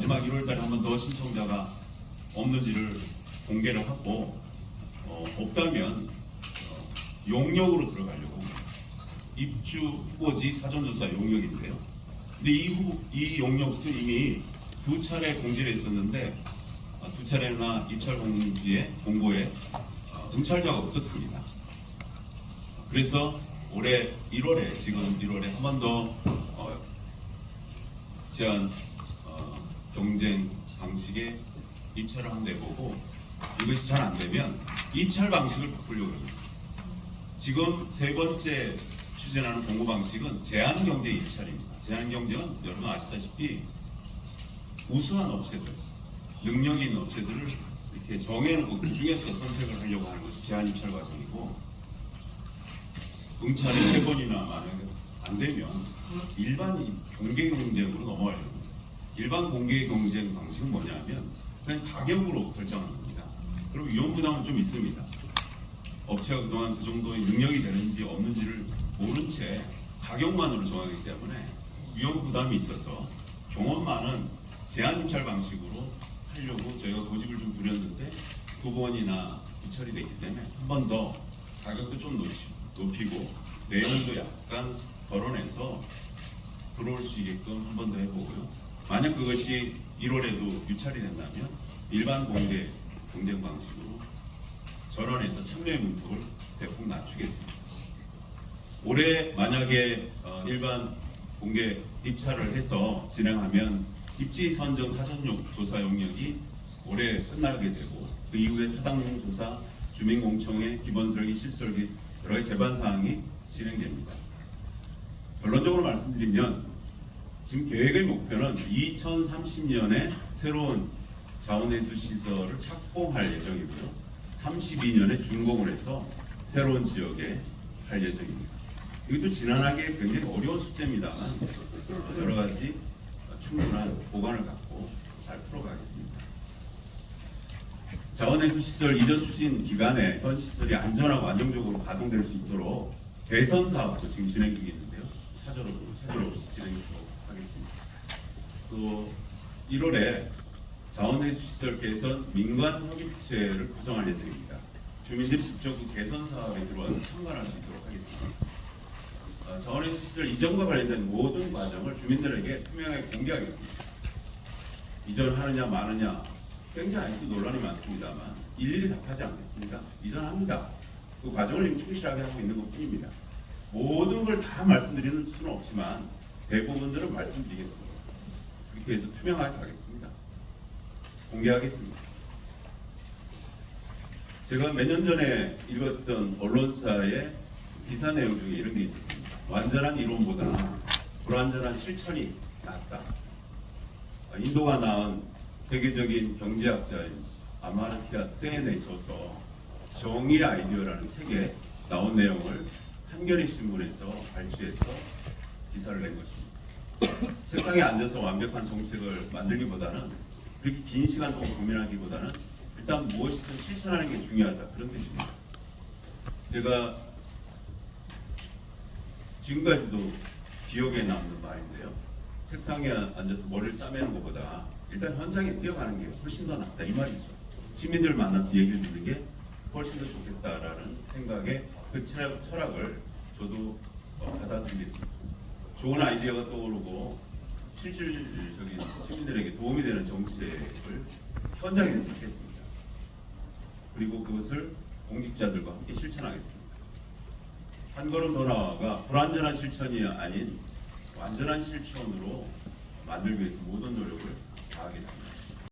마지막 1월달에 한 번 더 신청자가 없는지를 공개를 하고 어, 없다면 어, 용역으로 들어가려고. 입주 후보지 사전조사 용역인데요. 근데 이, 후, 이 용역도 이미 두 차례 공지를 했었는데 어, 두 차례나 입찰 공지에 공고에 어, 응찰자가 없었습니다. 그래서 올해 1월에 지금 1월에 한 번더 어, 어, 경쟁 방식의 입찰을 한번 내보고 이것이 잘 안 되면 입찰 방식을 바꾸려고 합니다. 지금 세 번째 추진하는 공고 방식은 제한 경쟁 입찰입니다. 제한 경쟁은 여러분 아시다시피 우수한 업체들, 능력 있는 업체들을 이렇게 정해놓고 그 중에서 선택을 하려고 하는 것이 제한 입찰 과정이고 응찰이 세 번이나 만약에 안 되면 일반 공개 경쟁으로 넘어가려고. 일반 공개 경쟁 방식은 뭐냐면 그냥 가격으로 결정하는 겁니다. 그럼 위험 부담은 좀 있습니다. 업체가 그동안 그 정도의 능력이 되는지 없는지를 모른 채 가격만으로 정하기 때문에 위험 부담이 있어서 경험 많은 제한 입찰 방식으로 하려고 저희가 고집을 좀 부렸는데 두 번이나 입찰이 됐기 때문에 한 번 더 가격도 좀 높이- 높이고 내용도 약간 덜어내서 들어올 수 있게끔 한 번 더 해보고요. 만약 그것이 1월에도 유찰이 된다면 일반 공개 경쟁 방식으로 전원에서 참여의 문턱을 대폭 낮추겠습니다. 올해 만약에 어, 일반 공개 입찰을 해서 진행하면 입지 선정 사전 조사 용역이 올해 끝나게 되고 그 이후에 타당 조사, 주민공청회, 기본 설계, 실설계 여러 가지 제반 사항이 진행됩니다. 결론적으로 말씀드리면 지금 계획의 목표는 2030년에 새로운 자원회수 시설을 착공할 예정이고요. 32년에 준공을 해서 새로운 지역에 할 예정입니다. 이것도 지난하게 굉장히 어려운 숙제입니다만 여러 가지 충분한 보관을 갖고 잘 풀어가겠습니다. 자원회수 시설 이전 추진 기간에 현 시설이 안전하고 안정적으로 가동될 수 있도록 개선 사업도 지금 진행 중에 있는데요. 차저로 차저로 진행하도록 하겠습니다. 또 1월에 자원회수 시설 개선 민관 협의체를 구성할 예정입니다. 주민들이 직접 그 개선 사업에 들어와서 참관할 수 있도록 하겠습니다. 어, 자원회수 시설 이전과 관련된 모든 과정을 주민들에게 투명하게 공개하겠습니다. 이전하느냐 마느냐 굉장히 아직도 논란이 많습니다만 일일이 답하지 않겠습니다. 이전합니다. 그 과정을 충실하게 하고 있는 것 뿐입니다. 모든 걸 다 말씀드리는 수는 없지만 대부분들은 말씀드리겠습니다. 그렇게 해서 투명하게 가겠습니다. 공개하겠습니다. 제가 몇 년 전에 읽었던 언론사의 기사 내용 중에 이런 게 있었습니다. 완전한 이론보다 불완전한 실천이 낫다. 아, 인도가 낳은 세계적인 경제학자인 아마르티아 센에 져서 정의 아이디어라는 책에 나온 내용을 한겨레 신문에서 발췌해서 기사를 낸 것입니다. 책상에 앉아서 완벽한 정책을 만들기보다는 그렇게 긴 시간 동안 고민하기보다는 일단 무엇이든 실천하는 게 중요하다 그런 뜻입니다. 제가 지금까지도 기억에 남는 말인데요. 책상에 앉아서 머리를 싸매는 것보다 일단 현장에 뛰어가는 게 훨씬 더 낫다 이 말이죠. 시민들 만나서 얘기를 듣는 게 훨씬 더 좋겠다라는 생각에 그 철학, 철학을 저도 어, 받아들이겠습니다. 좋은 아이디어가 떠오르고 실질적인 시민들에게 도움이 되는 정책을 현장에서 찾겠습니다. 그리고 그것을 공직자들과 함께 실천하겠습니다. 한 걸음 더 나아가 불완전한 실천이 아닌 완전한 실천으로 만들기 위해서 모든 노력을 다하겠습니다.